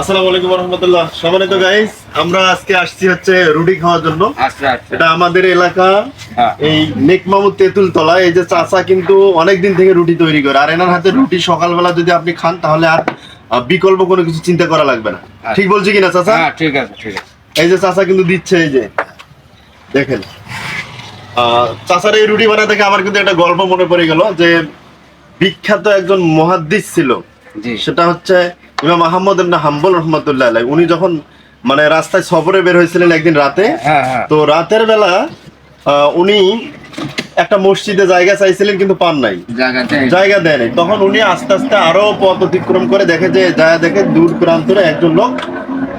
আসসালামু আলাইকুম রহমতুল্লাহ। সম্মানিত গাইস আমরা আজকে আসছি হচ্ছে রুটি খাওয়ার জন্য। আচ্ছা আচ্ছা। এটা আমাদের এলাকা হ্যাঁ। এই নেক মামুদ তেঁতুল তলা এই যে চাচা কিন্তু অনেক দিন থেকে রুটি তৈরি করে। আর এনার হাতে রুটি সকালবেলা যদি আপনি খান তাহলে আর বিকল্প কোনো কিছু চিন্তা করা লাগবে না। ঠিক বলছি কিনা চাচা? হ্যাঁ ঠিক আছে ঠিক আছে। এই যে চাচা কিন্তু দিচ্ছে এই যে। দেখেন। আহ, চাচার এই রুটি বানাতে থেকে আমার কিন্তু একটা গল্প মনে পড়ে গেল যে বিখ্যাত একজন মহাদ্দিস ছিল। সেটা হচ্ছে ইমাম আহমদ ইবনে হাম্বল রহমতুল্লাহ আলাইহি। উনি যখন মানে রাস্তায় সফরে বের হয়েছিলেন একদিন রাতে হ্যাঁ হ্যাঁ তো রাতের বেলা আহ, উনি একটা মসজিদে জায়গা চাইছিলেন কিন্তু পান নাই। জায়গা দেয় নাই তখন উনি আস্তে আস্তে আরও পথ অতিক্রম করে দেখে যে যায় দেখে দূর প্রান্তরে একজন লোক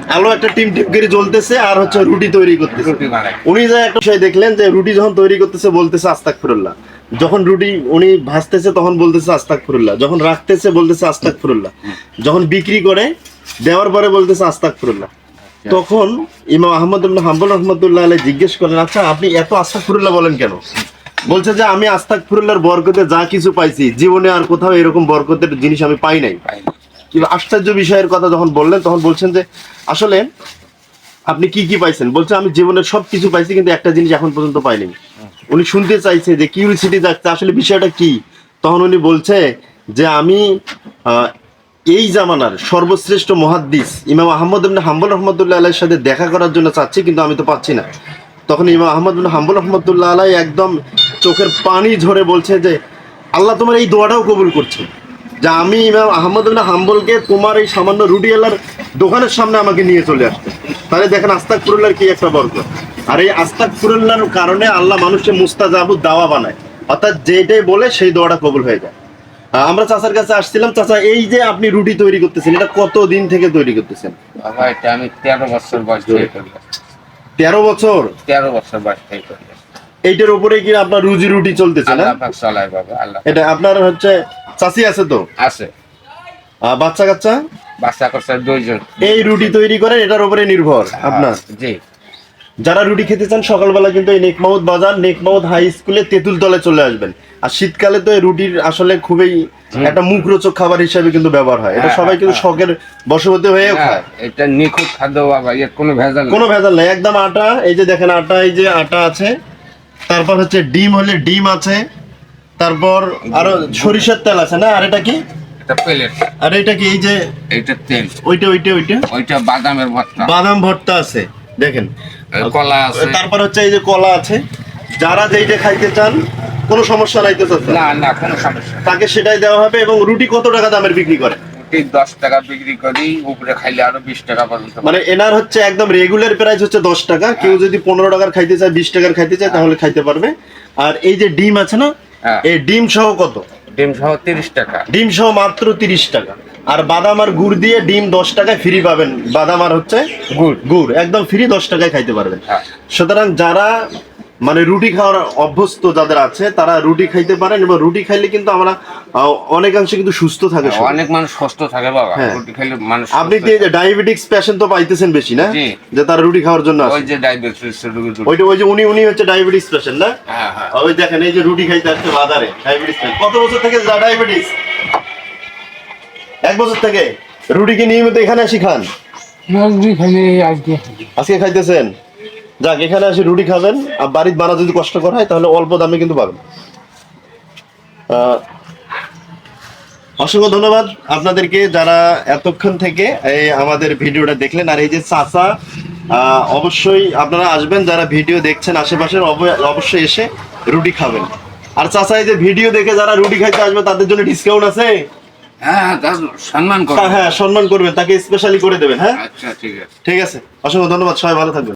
আলো একটা টিম টিম করে জ্বলতেছে আর হচ্ছে রুটি তৈরি করতেছে। উনি যে একটা বিষয় দেখলেন যে রুটি যখন তৈরি করতেছে বলতেছে আস্তাক ফিরুল্লাহ যখন রুটি উনি ভাজতেছে তখন বলতেছে আস্তাক ফিরুল্লাহ যখন রাখতেছে বলতেছে আস্তাক ফিরুল্লাহ যখন বিক্রি করে দেওয়ার পরে বলতেছে আস্তাক ফিরুল্লাহ তখন ইমাম আহমদুল্লাহ হাম্বুল রহমতুল্লাহ আলাই জিজ্ঞেস করলেন আচ্ছা আপনি এত আস্তাক ফিরুল্লাহ বলেন কেন? বলছে যে আমি আস্তাক ফিরুল্লাহর বরকতে যা কিছু পাইছি জীবনে আর কোথাও এরকম বরকতের জিনিস আমি পাই নাই। আশ্চর্য বিষয়ের কথা যখন বললেন, তখন বলছেন যে, আসলে আপনি কি কি পাইছেন? বলছেন, আমি জীবনের সব কিছু পাইছি, কিন্তু একটা জিনিস এখন পর্যন্ত পাইনি। উনি শুনতে চাইছে যে কিউরিসিটি যাচ্ছে আসলে বিষয়টা কি? তখন উনি বলছে যে, আমি এই জামানার সর্বশ্রেষ্ঠ মহাদ্দিস ইমাম আহমদ ইবনে হাম্বল রহমতুল্লাহ আলাইয়ের সাথে দেখা করার জন্য চাচ্ছি, কিন্তু আমি তো পাচ্ছি না। তখন ইমাম আহমদ ইবনে হাম্বল রহমতুল্লাহ আলাই একদম চোখের পানি ঝরে বলছে যে, আল্লাহ তোমার এই দোয়াটাও কবুল করছে। যে আমি ইমাম আহমদ হাম্বলকে তোমার এই সামান্য রুডিয়ালার দোকানের সামনে আমাকে নিয়ে চলে আসতে তাহলে দেখেন আস্তাক ফুরুল্লার কি একটা বর্গ আর এই আস্তাক ফুরুল্লার কারণে আল্লাহ মানুষকে মুস্তাজাবু দাওয়া বানায়। অর্থাৎ যেটাই বলে সেই দোয়াটা কবুল হয়ে যায়। আমরা চাচার কাছে আসছিলাম চাচা এই যে আপনি রুটি তৈরি করতেছেন এটা কত দিন থেকে তৈরি করতেছেন? আমি তেরো বছর বয়স তেরো বছর? তেরো বছর বয়স থেকে এইটার উপরে কি আপনার রুজি রুটি চলতেছে না? এটা আপনার হচ্ছে চাষি আছে তো? আছে। বাচ্চা কাচ্চা? বাচ্চা করছে দুইজন। এই রুটি তৈরি করেন এটার উপরে নির্ভর আপনার। জি। যারা রুটি খেতে চান সকালবেলা কিন্তু এই নেকমাউদ বাজার নেকমাউদ হাই স্কুলে তেঁতুল তলে চলে আসবেন। আর শীতকালে তো এই রুটির আসলে খুবই একটা মুখরোচক খাবার হিসেবে কিন্তু ব্যবহার হয়। এটা হ্যাঁ, সবাই কিন্তু হ্যাঁ। শখের বশবর্তী হয়েও হ্যাঁ, খায়। এটা নিখুঁত খাদ্য বাবা এর কোনো ভেজাল কোনো ভেজাল নেই। একদম আটা এই যে দেখেন আটা এই যে আটা আছে তারপর হচ্ছে ডিম হলে ডিম আছে তারপর আরও সরিষার তেল আছে না? আর এটা কি? এটা প্লেট আর এটা কি? এই যে এইটা তেল। ওইটা ওইটা ওইটা? ওইটা বাদামের ভর্তা। বাদাম ভর্তা আছে দেখেন। কলা আছে। তারপর হচ্ছে এই যে কলা আছে যারা যেইটা খাইতে চান কোনো সমস্যা নাই তো না না কোনো সমস্যা তাকে সেটাই দেওয়া হবে এবং রুটি কত টাকা দামের বিক্রি করে? রুটি দশ টাকা বিক্রি করি উপরে খাইলে আরও বিশ টাকা পর্যন্ত মানে এনার হচ্ছে একদম রেগুলার প্রাইস হচ্ছে দশ টাকা। কেউ যদি পনেরো টাকার খাইতে চায় বিশ টাকার খাইতে চায় তাহলে খাইতে পারবে। আর এই যে ডিম আছে না হ্যাঁ। এই ডিম সহ কত? ডিম সহ তিরিশ টাকা। ডিম সহ মাত্র তিরিশ টাকা। আর বাদাম আর গুড় দিয়ে ডিম দশ টাকায় ফ্রি পাবেন। বাদাম আর হচ্ছে গুড়। গুড়। একদম ফ্রি দশ টাকায় খাইতে পারবেন। হ্যাঁ। সুতরাং যারা মানে রুটি খাওয়ার অভ্যস্ত যাদের আছে তারা রুটি খাইতে পারেন এবং রুটি খাইলে কিন্তু আমরা অনেকাংশে কিন্তু সুস্থ থাকে অনেক মানুষ সুস্থ থাকে বাবা হ্যাঁ। রুটি খেলে মানুষ আপনি যে ডায়াবেটিক্স পেশেন্ট তো পাইতেছেন বেশি না? যে তারা রুটি খাওয়ার জন্য ওই যে রুটি- ওইটা ওই যে উনি উনি হচ্ছে ডায়াবেটিস পেশেন্ট না? হ্যাঁ হ্যাঁ। ওই দেখেন এই যে রুটি খাইতে আসছে বাজারে ডায়াবেটিস কত বছর থেকে ডায়াবেটিস এক বছর থেকে? রুটি কি নিয়মিত এখানে আসি খান? আজকে খাইতেছেন? যাক এখানে আসি রুটি খাবেন। আর বাড়ির বানা যদি কষ্ট করা হয় তাহলে অল্প দামে কিন্তু পাবেন। অসংখ্য ধন্যবাদ আপনাদেরকে যারা এতক্ষণ থেকে এই আমাদের ভিডিওটা দেখলেন। আর এই যে চাচা অবশ্যই আপনারা আসবেন যারা ভিডিও দেখছেন আশেপাশের অব- অবশ্যই এসে রুটি খাবেন। আর চাচা এই যে ভিডিও দেখে যারা রুটি খাইতে আসবে তাদের জন্য ডিসকাউন্ট আছে? হ্যাঁ হ্যাঁ সম্মান করো হ্যাঁ হ্যাঁ সম্মান করবেন তাকে স্পেশালি করে দেবেন হ্যাঁ? আচ্ছা ঠিক আছে। ঠিক আছে। অসংখ্য ধন্যবাদ সবাই ভালো থাকবেন।